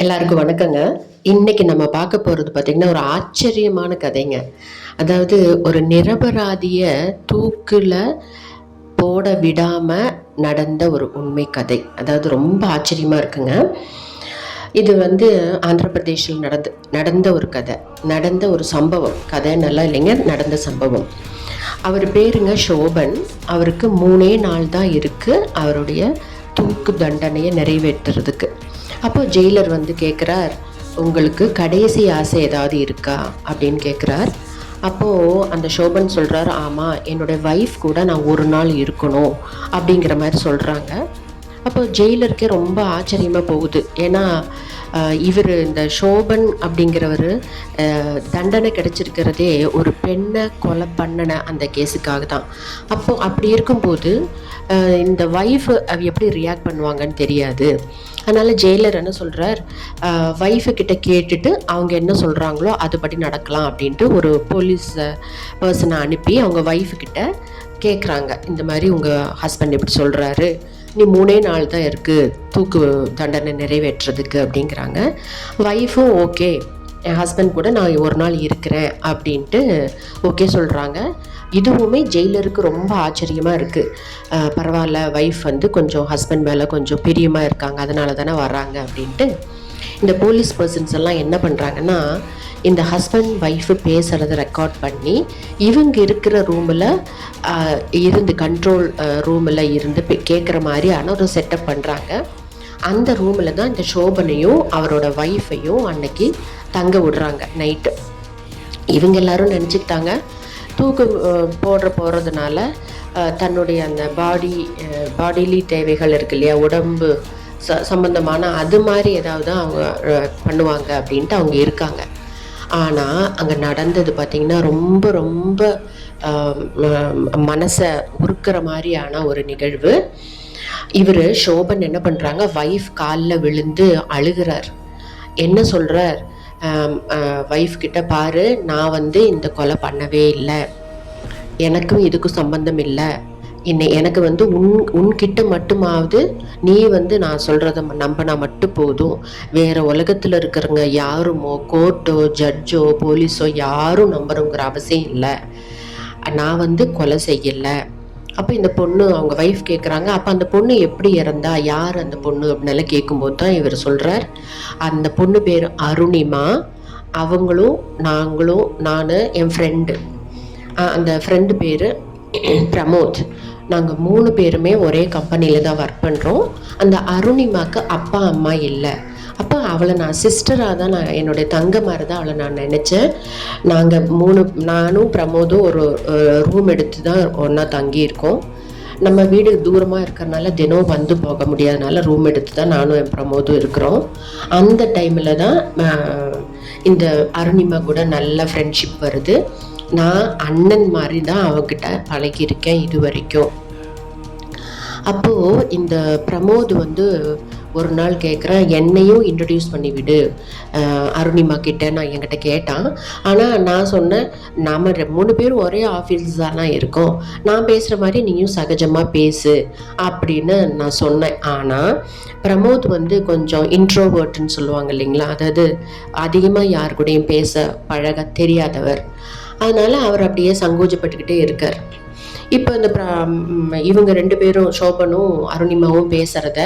எல்லாருக்கும் வணக்கங்க. இன்னைக்கு நம்ம பார்க்க போகிறது பார்த்திங்கன்னா ஒரு ஆச்சரியமான கதைங்க. அதாவது ஒரு நிரபராதிய தூக்கில் போட விடாமல் நடந்த ஒரு உண்மை கதை. அதாவது ரொம்ப ஆச்சரியமாக இருக்குங்க. இது வந்து ஆந்திர பிரதேஷில் நடந்த நடந்த ஒரு கதை. நடந்த ஒரு சம்பவம். கதை நல்லா இல்லைங்க நடந்த சம்பவம். அவர் பேருங்க சோபன். அவருக்கு மூணே நாள் தான் இருக்குது அவருடைய தூக்கு தண்டனையை நிறைவேற்றுறதுக்கு. அப்போ ஜெயிலர் வந்து கேட்குறார் உங்களுக்கு கடைசி ஆசை ஏதாவது இருக்கா? அப்படின்னு கேட்குறார் அப்போது அந்த சோபன் சொல்கிறார் ஆமாம் என்னோடய ஒய்ஃப் கூட நான் ஒரு நாள் இருக்கணும் அப்படிங்கிற மாதிரி சொல்கிறாங்க அப்போ ஜெயிலருக்கே ரொம்ப ஆச்சரியமாக போகுது. ஏன்னா இவர் இந்த சோபன் அப்படிங்கிறவர் தண்டனை கிடச்சிருக்கிறதே ஒரு பெண்ணை கொலை பண்ணின அந்த கேஸுக்காக தான். அப்போது அப்படி இருக்கும்போது இந்த ஒய்ஃப் அவ எப்படி ரியாக்ட் பண்ணுவாங்கன்னு தெரியாது. அதனால் ஜெயிலர் என்ன சொல்கிறார் ஒய்ஃபு கிட்ட கேட்டுட்டு அவங்க என்ன சொல்கிறாங்களோ அதுபடி நடக்கலாம் அப்படின்ட்டு ஒரு போலீஸ் பர்சனை அனுப்பி அவங்க ஒய்ஃபு கிட்ட கேட்குறாங்க இந்த மாதிரி உங்கள் ஹஸ்பண்ட் இப்படி சொல்கிறாரு நீ மூணே நாள் தான் இருக்குது தூக்கு தண்டனை நிறைவேற்றுறதுக்கு அப்படிங்கிறாங்க. ஒய்ஃபும் ஓகே என் ஹஸ்பண்ட் கூட நான் ஒரு நாள் இருக்கிறேன் அப்படின்ட்டு ஓகே சொல்கிறாங்க இதுவுமே ஜெயிலருக்கு ரொம்ப ஆச்சரியமாக இருக்குது பரவாயில்ல ஒய்ஃப் வந்து கொஞ்சம் ஹஸ்பண்ட் மேலே கொஞ்சம் பிரியமாக இருக்காங்க. அதனால தானே வர்றாங்க அப்படின்ட்டு இந்த போலீஸ் பர்சன்ஸ் எல்லாம் என்ன பண்ணுறாங்கன்னா இந்த ஹஸ்பண்ட் ஒய்ஃபு பேசுகிறத ரெக்கார்ட் பண்ணி இவங்க இருக்கிற ரூமில் இருந்து கண்ட்ரோல் ரூமில் இருந்து கேட்குற மாதிரியான ஒரு செட்டப் பண்ணுறாங்க அந்த ரூமில் தான் இந்த சோபனையும் அவரோட ஒய்ஃபையும் அன்னைக்கு தங்க விடுறாங்க நைட்டு இவங்க எல்லாரும் நினச்சிக்கிட்டாங்க தூக்கு போடுற போகிறதுனால தன்னுடைய அந்த பாடி பாடிலி தேவைகள் இருக்கு இல்லையா உடம்பு ச சம்மந்தமான அது மாதிரி ஏதாவது அவங்க பண்ணுவாங்க அப்படின்ட்டு அவங்க இருக்காங்க. ஆனால் அங்கே நடந்தது பார்த்திங்கன்னா ரொம்ப ரொம்ப மனசை உருக்கிற மாதிரியான ஒரு நிகழ்வு. இவர் சோபன் என்ன பண்ணுறாங்க ஒய்ஃப் காலில் விழுந்து அழுகிறார். என்ன சொல்கிறார் ஒய்ஃப் கிட்ட பாரு நான் வந்து இந்த கொலை பண்ணவே இல்லை. எனக்கும் இதுக்கும் சம்பந்தம் இல்லை. என்னை எனக்கு வந்து உன் உன்கிட்ட மட்டுமாவது நீ வந்து நான் சொல்கிறத நம்பினா மட்டும் போதும். வேற உலகத்தில் இருக்கிறவங்க யாருமோ கோர்ட்டோ ஜட்ஜோ போலீஸோ யாரும் நம்புறோங்கிற அவசியம் இல்லை. நான் வந்து கொலை செய்யலை. அப்போ இந்த பொண்ணு அவங்க ஒய்ஃப் கேட்குறாங்க அப்போ அந்த பொண்ணு எப்படி இறந்தா? யார் அந்த பொண்ணு? அப்படின்னால கேட்கும்போது தான் இவர் சொல்கிறார் அந்த பொண்ணு பேர் அருணிமா. அவங்களும் நாங்களும் நான் என் ஃப்ரெண்டு அந்த ஃப்ரெண்டு பேர் பிரமோத். நாங்கள் மூணு பேருமே ஒரே கம்பெனியில் தான் ஒர்க் பண்ணுறோம் அந்த அருணிமாக்கு அப்பா அம்மா இல்லை. அப்போ அவளை நான் சிஸ்டராக தான் நான் என்னுடைய தங்க மாதிரி தான் அவளை நான் நினச்சேன். நாங்கள் மூணு நானும் பிரமோதும் ஒரு ரூம் எடுத்து தான் ஒன்றா தங்கியிருக்கோம். நம்ம வீடு தூரமாக இருக்கிறனால தினம் வந்து போக முடியாதனால ரூம் எடுத்து தான் நானும் என் பிரமோதும் இருக்கிறோம். அந்த டைமில் தான் இந்த அருணிமா கூட நல்ல ஃப்ரெண்ட்ஷிப் வருது. நான் அண்ணன் மாதிரி தான் அவகிட்ட பழகியிருக்கேன் இது வரைக்கும். அப்போது இந்த பிரமோத் வந்து ஒரு நாள் கேட்குறேன் என்னையும் இன்ட்ரடியூஸ் பண்ணி விடு அருணிமா கிட்ட நான் என்கிட்ட கேட்டான். ஆனால் நான் சொன்னேன் நாம் ரெ- மூணு பேரும் ஒரே ஆஃபீஸ் தானே இருக்கோம். நான் பேசுகிற மாதிரி நீயும் சகஜமாக பேசு. அப்படின்னு நான் சொன்னேன். ஆனால் பிரமோத் வந்து கொஞ்சம் இன்ட்ரோவர்ட்னு சொல்லுவாங்க இல்லைங்களா? அதாவது அதிகமாக யார் கூடயும் பேச பழக தெரியாதவர். அதனால் அவர் அப்படியே சங்கோஜப்பட்டுக்கிட்டே இருக்கார். இப்போ இந்த இவங்க ரெண்டு பேரும் சோபனும் அருணிமாவும் பேசுகிறத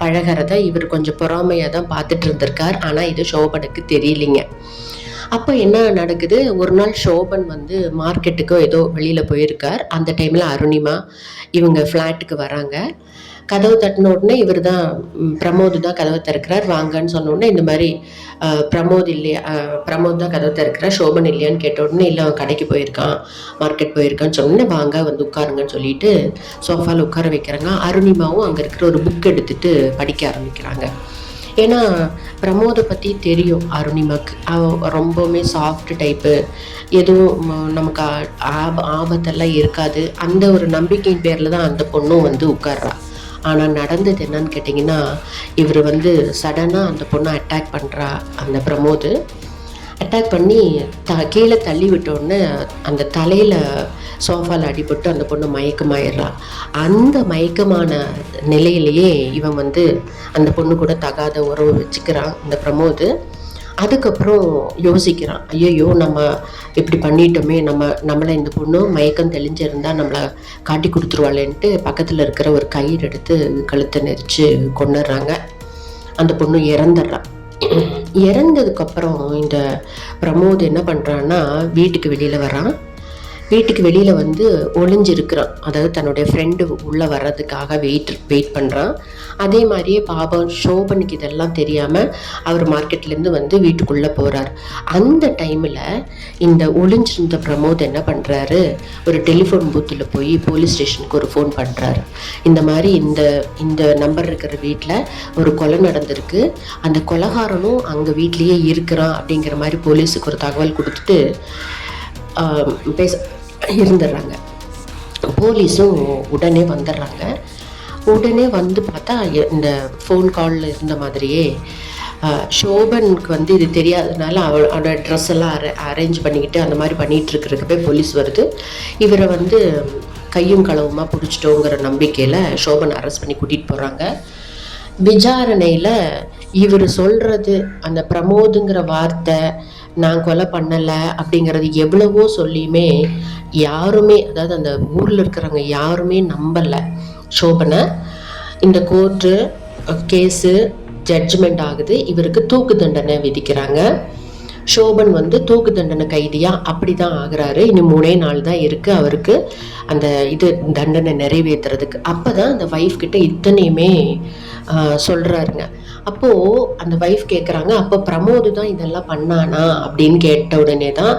பழகிறத இவர் கொஞ்சம் பொறாமையாக தான் பார்த்துட்டு இருந்திருக்கார். ஆனால் இது சோபனுக்கு தெரியலிங்க. அப்போ என்ன நடக்குது? ஒரு நாள் ஷோபன் வந்து மார்க்கெட்டுக்கோ ஏதோ வெளியில் போயிருக்கார். அந்த டைமில் அருணிமா இவங்க ஃப்ளாட்டுக்கு வராங்க. கதவு தட்டின உடனே இவர் தான் பிரமோத் தான் கதவை திறக்கிறார். வாங்கன்னு சொன்ன உடனே இந்த மாதிரி பிரமோத் இல்லையா பிரமோத் தான் கதவை திறக்கிறார். சோபன் இல்லையான்னு கேட்ட உடனே இல்லை அவன் கடைக்கு போயிருக்கான். மார்க்கெட் போயிருக்கான்னு சொன்ன உடனே வாங்க வந்து உட்காருங்கன்னு சொல்லிட்டு சோஃபாவில் உட்கார வைக்கிறாங்க. அருணிமாவும் அங்கே இருக்கிற ஒரு புக் எடுத்துட்டு படிக்க ஆரம்பிக்கிறாங்க. ஏன்னா பிரமோதை பற்றி தெரியும் அருணிமாக்கு அவ ரொம்பவுமே சாஃப்ட் டைப்பு எதுவும் நமக்கு ஆப ஆபத்தெல்லாம் இருக்காது. அந்த ஒரு நம்பிக்கையின் பேரில் தான் அந்த பொண்ணும் வந்து உட்கார்றா. ஆனால் நடந்தது என்னன்னு கேட்டிங்கன்னா இவர் வந்து சடனாக அந்த பொண்ணை அட்டாக் பண்ணுறா அந்த பிரமோது. அட்டாக் பண்ணி த கீழே தள்ளி விட்டோடனே அந்த தலையில் சோஃபாவில் அடிபட்டு அந்த பொண்ணு மயக்கமாயிடுறா. அந்த மயக்கமான நிலையிலேயே இவன் வந்து அந்த பொண்ணு கூட தகாத உறவு வச்சுக்கிறான் இந்த பிரமோது. அதுக்கப்புறம் யோசிக்கிறான் ஐயோ நம்ம இப்படி பண்ணிட்டோமே நம்ம நம்மளை இந்த பொண்ணு மயக்கம் தெளிஞ்சிருந்தா நம்மளை காட்டி கொடுத்துருவாளேன்ட்டு பக்கத்தில் இருக்கிற ஒரு கயிறு எடுத்து கழுத்தை நெரிச்சு கொண்டுடுறாங்க அந்த பொண்ணு இறந்துடுறான் இறந்ததுக்கப்புறம் இந்த பிரமோத் என்ன பண்ணுறான்னா வீட்டுக்கு வெளியில் வரான் வீட்டுக்கு வெளியில் வந்து ஒளிஞ்சிருக்கிறான். அதாவது தன்னுடைய ஃப்ரெண்டு உள்ளே வர்றதுக்காக வெயிட் வெயிட் பண்ணுறான் அதே மாதிரியே பாபம் ஷோபனுக்கு இதெல்லாம் தெரியாமல் அவர் மார்க்கெட்லேருந்து வந்து வீட்டுக்குள்ளே போகிறார் அந்த டைமில் இந்த ஒளிஞ்சிருந்த பிரமோத் என்ன பண்ணுறாரு ஒரு டெலிஃபோன் பூத்தில் போய் போலீஸ் ஸ்டேஷனுக்கு ஒரு ஃபோன் பண்ணுறாரு இந்த மாதிரி இந்த இந்த நம்பர் இருக்கிற வீட்டில் ஒரு கொலை நடந்திருக்கு. அந்த கொலகாரனும் அங்கே வீட்லேயே இருக்கிறான் அப்படிங்கிற மாதிரி போலீஸுக்கு ஒரு தகவல் கொடுத்துட்டு பேச இருந்துடுறாங்க. போலீஸும் உடனே வந்துடுறாங்க. உடனே வந்து பார்த்தா இந்த ஃபோன் காலில் இருந்த மாதிரியே ஷோபனுக்கு வந்து இது தெரியாதனால அவளோட ட்ரெஸ் எல்லாம் அரே அரேஞ்ச் பண்ணிக்கிட்டு அந்த மாதிரி பண்ணிகிட்டு இருக்கிறதுக்கு போய் போலீஸ் வருது. இவரை வந்து கையும் களவுமாக பிடிச்சிட்டோங்கிற நம்பிக்கையில் ஷோபன் அரெஸ்ட் பண்ணி கூட்டிகிட்டு போகிறாங்க விசாரணையில் இவர் சொல்கிறது அந்த பிரமோதுங்கிற வார்த்தை நான் கொலை பண்ணலை அப்படிங்கிறது எவ்வளவோ சொல்லியுமே யாருமே அதாவது அந்த ஊரில் இருக்கிறவங்க யாருமே நம்பலை சோபனை. இந்த கோர்ட்டு கேஸு ஜட்ஜ்மெண்ட் ஆகுது. இவருக்கு தூக்கு தண்டனை விதிக்கிறாங்க. ஷோபன் வந்து தூக்கு தண்டனை கைதியா? அப்படி தான் ஆகுறாரு. இனி மூணே நாள் தான் இருக்கு அவருக்கு. அந்த இது தண்டனை நிறைவேற்றுறதுக்கு அப்போ தான் அந்த ஒய்ஃப் கிட்ட இத்தனையுமே சொல்கிறாருங்க அப்போது அப்போ அந்த ஒய்ஃப் கேட்குறாங்க அப்போ பிரமோது தான் இதெல்லாம் பண்ணானா? அப்படின்னு கேட்ட உடனே தான்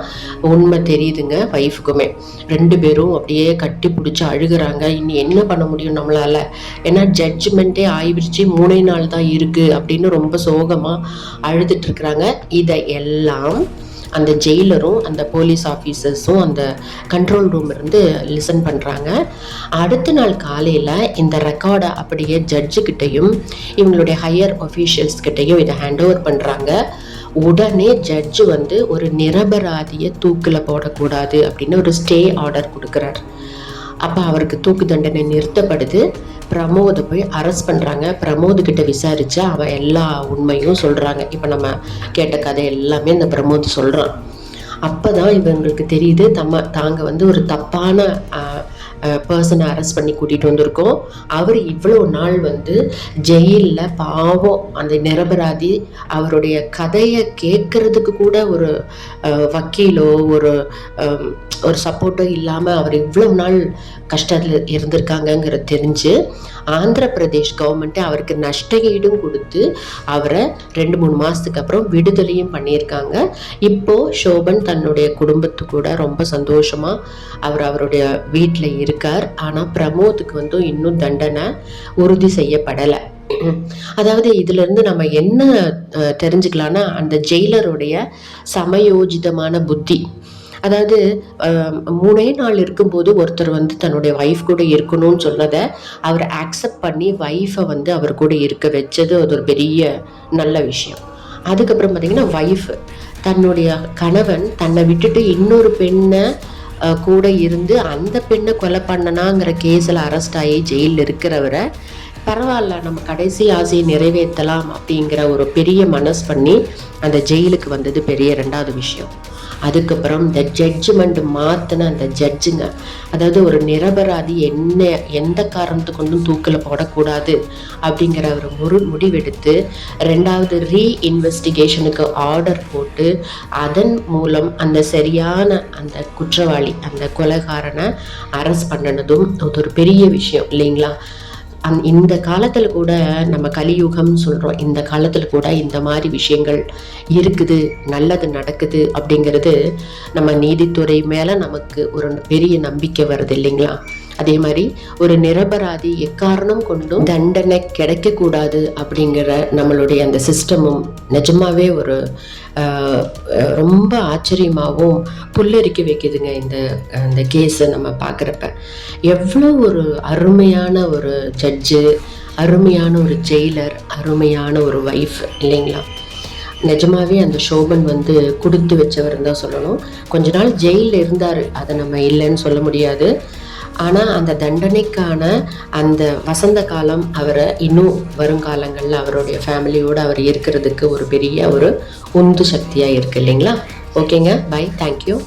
உண்மை தெரியுதுங்க ஒய்ஃபுக்குமே ரெண்டு பேரும் அப்படியே கட்டி பிடிச்சி அழுகுறாங்க. இனி என்ன பண்ண முடியும் நம்மளால? ஏன்னா ஜட்ஜ்மெண்ட்டே ஆயிடுச்சு மூணே நாள் தான் இருக்கு அப்படின்னு ரொம்ப சோகமாக அழுதுட்டு இருக்கிறாங்க. இதை எல்லாம் அந்த ஜெயிலரும் அந்த போலீஸ் ஆஃபீஸர்ஸும் அந்த கண்ட்ரோல் ரூம் இருந்து லிசன் பண்ணுறாங்க அடுத்த நாள் காலையில் இந்த ரெக்கார்டை அப்படியே ஜட்ஜுக்கிட்டையும் இவங்களுடைய ஹையர் ஒஃபீஷியல்ஸ் கிட்டையும் இதை ஹேண்ட் ஓவர் பண்ணுறாங்க உடனே ஜட்ஜு வந்து ஒரு நிரபராதியை தூக்கில் போடக்கூடாது அப்படின்னு ஒரு ஸ்டே ஆர்டர் கொடுக்குறாரு. அப்போ அவருக்கு தூக்கு தண்டனை நிறுத்தப்படுது. பிரமோதை போய் அரெஸ்ட் பண்ணுறாங்க பிரமோது கிட்ட விசாரித்து அவன் எல்லா உண்மையும் சொல்கிறாங்க இப்போ நம்ம கேட்ட கதை எல்லாமே இந்த பிரமோத் சொல்கிறான் அப்போ தான் இவங்களுக்கு தெரியுது தம்ம தாங்க வந்து ஒரு தப்பான பர்சனை அரெஸ்ட் பண்ணி கூட்டிகிட்டு வந்திருக்கோம். அவர் இவ்வளோ நாள் வந்து ஜெயிலில் பாவம் அந்த நிரபராதி அவருடைய கதையை கேட்கறதுக்கு கூட ஒரு வக்கீலோ ஒரு ஒரு சப்போர்ட்டோ இல்லாமல் அவர் இவ்வளோ நாள் கஷ்டத்தில் இருந்திருக்காங்கங்கிற தெரிஞ்சு ஆந்திர பிரதேஷ் கவர்மெண்ட்டு அவருக்கு நஷ்ட ஈடும் கொடுத்து அவரை ரெண்டு மூணு மாதத்துக்கு அப்புறம் விடுதலையும் பண்ணியிருக்காங்க. இப்போது ஷோபன் தன்னுடைய குடும்பத்து கூட ரொம்ப சந்தோஷமாக அவர் அவருடைய வீட்டில் இருக்கார். ஆனால் பிரமோத்துக்கு வந்து இன்னும் தண்டனை உறுதி செய்யப்படலை. அதாவது இதுல இருந்து நம்ம என்ன தெரிஞ்சுக்கலாம்னா அந்த ஜெயிலருடைய சமயோஜிதமான புத்தி. அதாவது மூணே நாள் இருக்கும்போது ஒருத்தர் வந்து தன்னுடைய ஒய்ஃப் கூட இருக்கணும்னு சொன்னதை அவர் ஆக்செப்ட் பண்ணி ஒய்ஃபை வந்து அவர் கூட இருக்க வச்சது அது ஒரு பெரிய நல்ல விஷயம். அதுக்கப்புறம் பார்த்தீங்கன்னா ஒய்ஃப் தன்னுடைய கணவன் தன்னை விட்டுட்டு இன்னொரு பெண்ணை கூட இருந்து அந்த பெண்ணை கொலை பண்ணனாங்கிற கேஸில் அரெஸ்ட் ஆகி ஜெயிலில் இருக்கிறவரை பரவாயில்ல நம்ம கடைசி ஆசையை நிறைவேற்றலாம் அப்படிங்கிற ஒரு பெரிய மனஸ் பண்ணி அந்த ஜெயிலுக்கு வந்தது பெரிய ரெண்டாவது விஷயம். அதுக்கப்புறம் இந்த ஜட்ஜ்மெண்ட் மாற்றின அந்த ஜட்ஜுங்க அதாவது ஒரு நிரபராதி என்ன எந்த காரணத்து கொண்டும் தூக்கில் போடக்கூடாது அப்படிங்கிற ஒரு முரு முடிவெடுத்து ரெண்டாவது ரீ இன்வெஸ்டிகேஷனுக்கு ஆர்டர் போட்டு அதன் மூலம் அந்த சரியான அந்த குற்றவாளி அந்த கொலைகாரனை அரெஸ்ட் பண்ணினதும் அது ஒரு பெரிய விஷயம் இல்லைங்களா? அந் இந்த காலத்தில் கூட நம்ம கலியுகம்னு சொல்கிறோம் இந்த காலத்தில் கூட இந்த மாதிரி விஷயங்கள் இருக்குது நல்லது நடக்குது அப்படிங்கிறது நம்ம நீதித்துறை மேலே நமக்கு ஒரு பெரிய நம்பிக்கை வருது இல்லைங்களா? அதே மாதிரி ஒரு நிரபராதி எக்காரணம் கொண்டும் தண்டனை கிடைக்கக்கூடாது அப்படிங்கிற நம்மளுடைய அந்த சிஸ்டமும் நிஜமாவே ஒரு ரொம்ப ஆச்சரியமாகவும் புல்லரிக்க வைக்குதுங்க இந்த இந்த கேஸை நம்ம பார்க்குறப்ப. எவ்வளோ ஒரு அருமையான ஒரு ஜட்ஜு அருமையான ஒரு ஜெயிலர் அருமையான ஒரு ஒய்ஃப் இல்லைங்களா? நிஜமாவே அந்த சோபன் வந்து கொடுத்து வச்சவர் தான் சொல்லணும். கொஞ்ச நாள் ஜெயிலில் இருந்தார். அதை நம்ம இல்லைன்னு சொல்ல முடியாது. ஆனால் அந்த தண்டனைக்கான அந்த வசந்த காலம் அவரை இன்னும் வருங்காலங்களில் அவருடைய ஃபேமிலியோடு அவர் இருக்கிறதுக்கு ஒரு பெரிய ஒரு உந்து சக்தியாக இருக்குது இல்லைங்களா? ஓகேங்க. பை. Thank you.